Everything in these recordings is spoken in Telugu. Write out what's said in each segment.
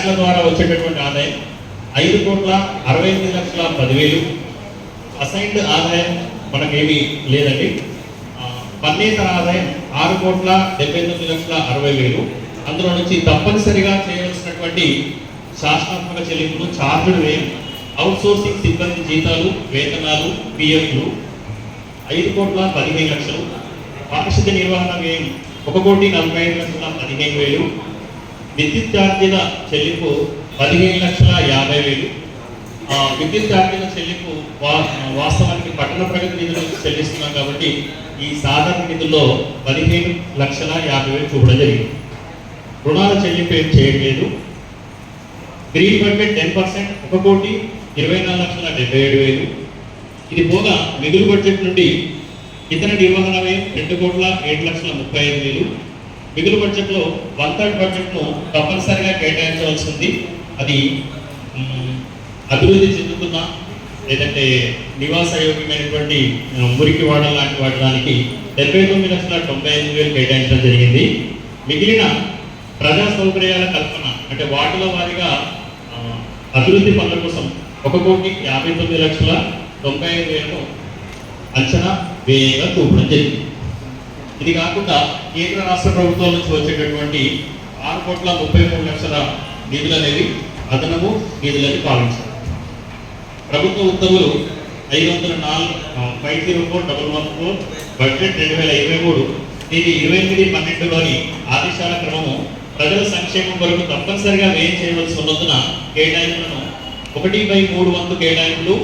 ట్యాక్స్ల ద్వారా వచ్చేటటువంటి ఆదాయం ఐదు కోట్ల అరవై ఎనిమిది లక్షల పదివేలు. అసైన్డ్ ఆదాయం మనకేమీ లేదండి. పన్నేతర ఆదాయం ఆరు కోట్ల డెబ్బై తొమ్మిది లక్షల అరవై వేలు. అందులో నుంచి తప్పనిసరిగా చేయవలసినటువంటి శాసనాత్మక చెల్లింపులు ఛార్జులు వ్యయం అవుట్ సోర్సింగ్ సిబ్బంది జీతాలు వేతనాలు పిఎఫ్లు ఐదు కోట్ల పదిహేను లక్షలు. పారిశుద్ధ నిర్వహణ వ్యయం ఒక కోటి నలభై ఐదు లక్షల పదిహేను వేలు. విద్యుత్ ఛార్జీల చెల్లింపు పదిహేను లక్షల యాభై వేలు. ఆ, విద్యుత్ ఛార్జీల చెల్లింపు వా- వాస్తవానికి పట్టణ ప్రగతి నిధులు చెల్లిస్తున్నాం కాబట్టి ఈ సాధారణ నిధుల్లో పదిహేను లక్షల యాభై వేలు చూపడం జరిగింది. రుణాల చెల్లింపు ఏం చేయట్లేదు. గ్రీన్ బడ్జెట్ టెన్ పర్సెంట్ ఒక కోటి ఇరవై నాలుగు లక్షల డెబ్బై ఏడు వేలు. ఇది పోగా మిగులు బడ్జెట్ నుండి ఇతర నిర్వహణ వ్యయం రెండు కోట్ల ఏడు లక్షల ముప్పై ఐదు వేలు. మిగులు బడ్జెట్లో వన్ థర్డ్ బడ్జెట్ను తప్పనిసరిగా కేటాయించవలసి ఉంది. అది అభివృద్ధి చెందుతున్న లేదంటే నివాస యోగ్యమైనటువంటి మురికి వాడ లాంటి వాడడానికి డెబ్బై తొమ్మిది లక్షల తొంభై ఐదు వేలు కేటాయించడం జరిగింది. మిగిలిన ప్రజా సౌకర్యాల కల్పన అంటే వాటిలో వారిగా అభివృద్ధి పనుల కోసం ఒక కోటి యాభై తొమ్మిది లక్షల తొంభై ఐదు వేలను అంచనా వేయగా చూపడం జరిగింది. ఇది కాకుండా కేంద్ర రాష్ట్ర ప్రభుత్వం నుంచి వచ్చేటటువంటి ఆరు కోట్ల ముప్పై మూడు లక్షల నిధులు అనేవి అదనము నిధులని భావించారు ప్రభుత్వ ఉద్యోగులు ఐదు వందల నాలుగు five zero four double one four budget రెండు వేల ఇరవై మూడు ఇది ఇరవై ఎనిమిది పన్నెండులోని ఆదేశాల క్రమము ప్రజల సంక్షేమం కొరకు తప్పనిసరిగా వ్యయం చేయవలసి ఉన్నందున కేటాయింపులను ఒకటి బై మూడు వంతు కేటాయింపులు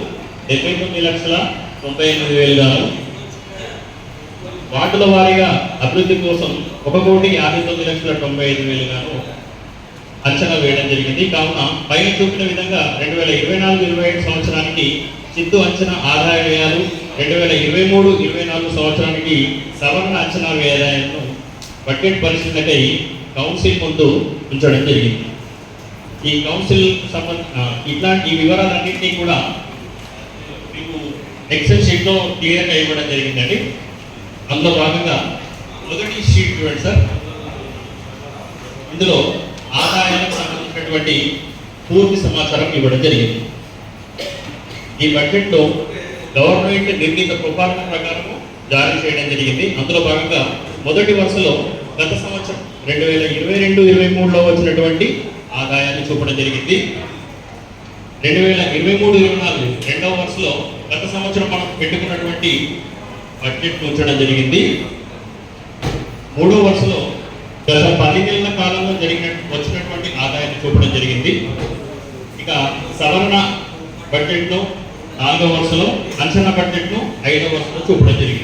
డెబ్బై తొమ్మిది లక్షల తొంభై ఎనిమిది వేలు గాను వార్డుల వారీగా అభివృద్ధి కోసం ఒక కోటి యాభై తొమ్మిది లక్షల తొంభై ఐదు వేలు గాను అంచనా వేయడం జరిగింది. కావున పైన చూపిన విధంగా రెండు వేల ఇరవై నాలుగు ఇరవై ఐదు సంవత్సరానికి చిత్తు అంచనా ఆదాయ వ్యయాలు రెండు వేల ఇరవై మూడు ఇరవై నాలుగు సంవత్సరానికి సవరణ అంచనా వ్యయాలను బడ్జెట్ పరిశీలనకై కౌన్సిల్ ముందు ఉంచడం జరిగింది. ఈ కౌన్సిల్ సంబంధ ఇట్లాంటి ఈ వివరాలన్నింటినీ కూడా మీకు ఎక్సెల్ షీట్లో క్లియర్గా ఇవ్వడం జరిగిందండి. అందులో భాగంగా మొదటి షీట్ చూడండి సార్. ఇందులో ఆదాయానికి సంబంధించినటువంటి పూర్తి సమాచారం ఇవ్వడం జరిగింది. ఈ బడ్జెట్లో గవర్నమెంట్ నిర్ణీత ప్రొఫార్మ ప్రకారం జారీ చేయడం జరిగింది. అందులో భాగంగా మొదటి వరుసలో గత సంవత్సరం రెండు వేల ఇరవై రెండు ఇరవై మూడులో వచ్చినటువంటి ఆదాయాన్ని చూపడం జరిగింది. రెండు వేల ఇరవై మూడు ఇరవై నాలుగు రెండవ వరుసలో గత సంవత్సరం మనం పెట్టుకున్నటువంటి బడ్జెట్ ఉంచడం జరిగింది. మూడో వరుసలో గత పది నెలల కాలంలో జరిగిన వచ్చినటువంటి ఆదాయాన్ని చూపడం జరిగింది. ఇక సవరణ బడ్జెట్ను నాలుగో వరుసలో అంచనా బడ్జెట్ను ఐదో వరుసలో చూపడం జరిగింది.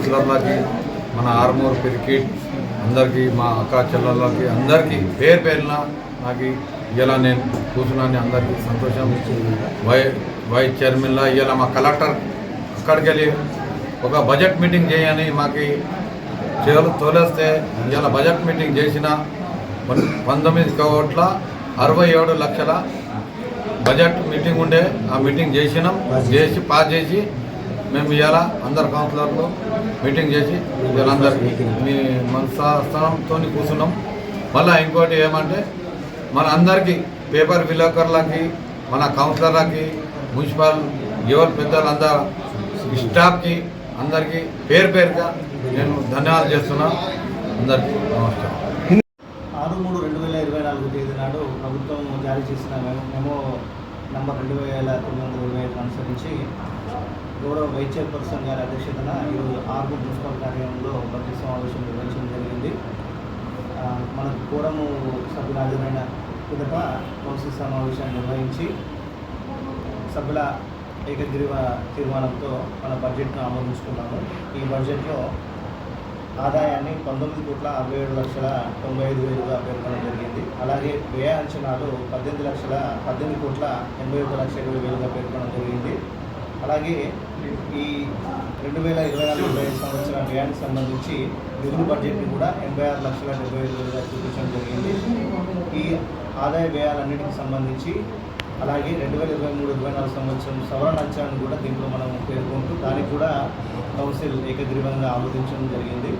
కౌన్సిలర్లకి మన ఆర్మూర్ పిరికిట్ అందరికీ మా అక్క చెల్లెళ్ళకి అందరికీ పేరు పేరున నాకు ఇలా నేను కూర్చున్నాను అందరికీ సంతోషం. వై వైస్ చైర్మన్లా ఇలా మా కలెక్టర్ అక్కడికి వెళ్ళి ఒక బడ్జెట్ మీటింగ్ చేయని మాకు చేయాలి తోలేస్తే ఇలా బడ్జెట్ మీటింగ్ చేసిన పంతొమ్మిది కోట్ల అరవై ఏడు లక్షల బడ్జెట్ మీటింగ్ ఉండే ఆ మీటింగ్ చేసినాం. చేసి పాస్ చేసి మేము ఇవాళ అందరు కౌన్సిలర్లు మీటింగ్ చేసి వీళ్ళందరికీ మీ మనస్థానంతో కూర్చున్నాం. మళ్ళీ ఇంకోటి ఏమంటే మన అందరికీ పేపర్ విలేకరులకి మన కౌన్సిలర్లకి మున్సిపల్ ఎవరు పెద్దలందరూ స్టాఫ్కి అందరికీ పేరు పేరుగా నేను ధన్యవాదాలు చేస్తున్నా. అందరికీ నమస్కారం. ఆరు మూడు రెండు వేల ఇరవై నాలుగు తేదీ నాడు ప్రభుత్వం జారీ చేసిన మెమో- మెమో నంబర్ రెండు వేల తొమ్మిది వందల ఇరవై ఐదు అనుసరించి గౌరవ వైస్ చైర్పర్సన్ గారి అధ్యక్షతన ఈరోజు ఆర్మూర్ మున్సిపల్ కార్యాలయంలో బడ్జెట్ సమావేశం నిర్వహించడం జరిగింది. మన మనకు కూడము సభ్యుల హాజరైన పిదట కౌన్సిల్ సమావేశాన్ని నిర్వహించి సభ్యుల ఏకగ్రీవ తీర్మానంతో మన బడ్జెట్ను ఆమోదించుకున్నాము. ఈ బడ్జెట్లో ఆదాయాన్ని పంతొమ్మిది కోట్ల అరవై ఏడు లక్షల తొంభై ఐదు వేలుగా పేర్కొనడం జరిగింది. అలాగే వ్యయ అంచనాలు పద్దెనిమిది లక్షల పద్దెనిమిది కోట్ల ఎనభై ఒక లక్ష ఇరవై వేలుగా పేర్కొనడం జరిగింది. అలాగే ఈ రెండు వేల ఇరవై నాలుగు ఇరవై ఐదు సంవత్సరం వ్యయానికి సంబంధించి మిగులు బడ్జెట్ని కూడా ఎనభై ఆరు లక్షల డెబ్బై ఐదు వేలుగా చూపించడం జరిగింది. ఈ ఆదాయ వ్యయాలన్నిటికి సంబంధించి అలాగే రెండు వేల ఇరవై మూడు ఇరవై నాలుగు సంవత్సరం సవరణ లక్ష్యాన్ని కూడా దీంట్లో మనం పేర్కొంటూ దానికి కూడా కౌన్సిల్ ఏకగ్రీవంగా ఆమోదించడం జరిగింది.